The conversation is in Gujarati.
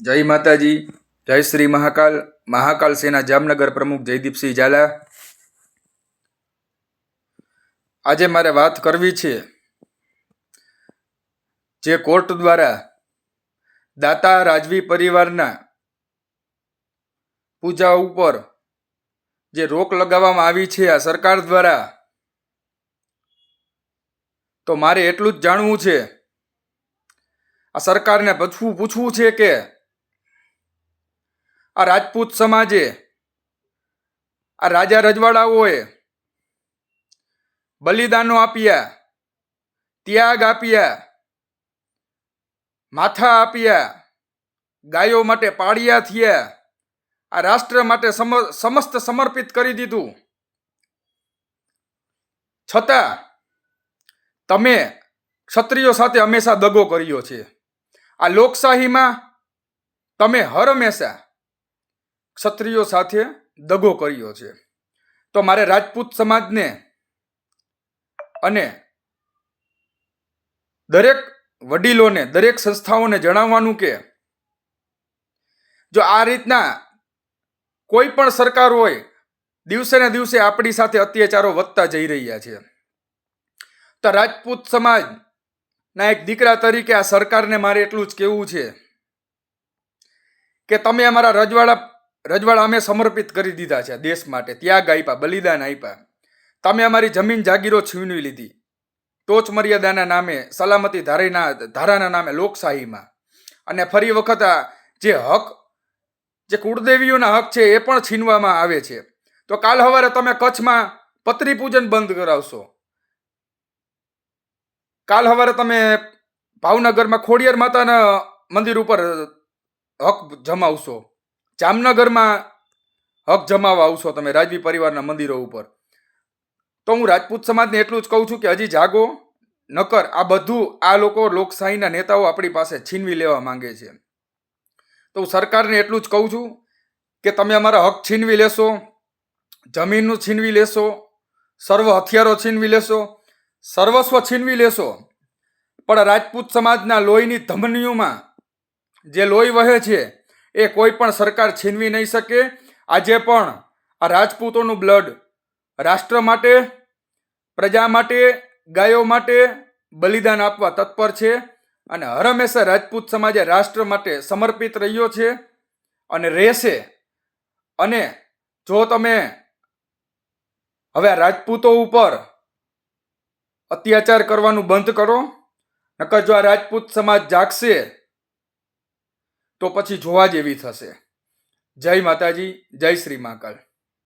જય માતાજી, જય શ્રી મહાકાલ મહાકાલ સેના જામનગર પ્રમુખ જયદીપસિંહ ઝાલા. આજે મારે વાત કરવી છે જે કોર્ટ દ્વારા દાતા રાજવી પરિવારના પૂજા ઉપર જે રોક લગાવવામાં આવી છે આ સરકાર દ્વારા, તો મારે એટલું જ જાણવું છે. આ સરકારને પૂછવું પૂછવું છે કે આ રાજપૂત સમાજે, આ રાજા રજવાડાઓએ બલિદાનો આપ્યા, ત્યાગ આપ્યા, માથા આપ્યા, ગાયો માટે પાળિયા થયા, આ રાષ્ટ્ર માટે સમ- સમસ્ત સમર્પિત કરી દીધું. છતાં, તમે ક્ષત્રિયો સાથે હંમેશા દગો કર્યો છે. આ લોકશાહીમાં તમે હર હંમેશા ક્ષત્રિયો સાથે દગો કર્યો છે. તો મારે રાજપૂત સમાજને અને દરેક વડીલોને, દરેક સંસ્થાઓને જણાવવાનું કે જો આ રીતના કોઈ પણ સરકાર હોય, દિવસે ને દિવસે આપણી સાથે અત્યાચારો વધતા જઈ રહ્યા છે. તો રાજપૂત સમાજના એક દીકરા તરીકે આ સરકારને મારે એટલું જ કહેવું છે કે તમે અમારા રજવાડા રજવાડા અમે સમર્પિત કરી દીધા છે દેશ માટે. ત્યાગ આપ્યા બલિદાન આપ્યા તમે અમારી જમીન જાગીરો છીનવી લીધી. ટોચ મર્યાદાના નામે, સલામતી ધારીના, ધારાના નામે લોકશાહીમાં. અને ફરી વખત આ જે હક, જે કુળદેવીઓના હક છે એ પણ છીનવામાં આવે છે. તો કાલ સવારે તમે કચ્છમાં પત્રી પૂજન બંધ કરાવશો. કાલ સવારે તમે ભાવનગરમાં ખોડિયાર માતાના મંદિર ઉપર હક જમાવશો. જામનગરમાં હક જમાવા આવશો તમે રાજવી પરિવારના મંદિરો ઉપર. તો હું રાજપૂત સમાજને એટલું જ કહું છું કે હજી જાગો, નકર આ બધું આ લોકો લોકશાહીના નેતાઓ આપણી પાસે છીનવી લેવા માંગે છે. તો હું સરકારને એટલું જ કહું છું કે તમે અમારા હક છીનવી લેશો, જમીનનું છીનવી લેશો, સર્વ હથિયારો છીનવી લેશો, સર્વસ્વ છીનવી લેશો. પણ રાજપૂત સમાજના લોહીની ધમનીઓમાં જે લોહી વહે છે એ કોઈ પણ સરકાર છીનવી નહીં શકે. આજે પણ આ રાજપૂતોનું બ્લડ રાષ્ટ્ર માટે, પ્રજા માટે, ગાયો માટે બલિદાન આપવા તત્પર છે અને હર હંમેશા રાજપૂત સમાજે રાષ્ટ્ર માટે સમર્પિત રહ્યો છે અને રહેશે. અને જો તમે હવે રાજપૂતો ઉપર અત્યાચાર કરવાનું બંધ કરો, નકર જો આ રાજપૂત સમાજ જાગશે તો પછી જોવા જેવી થશે. જય માતાજી જય શ્રી મહાકાલ.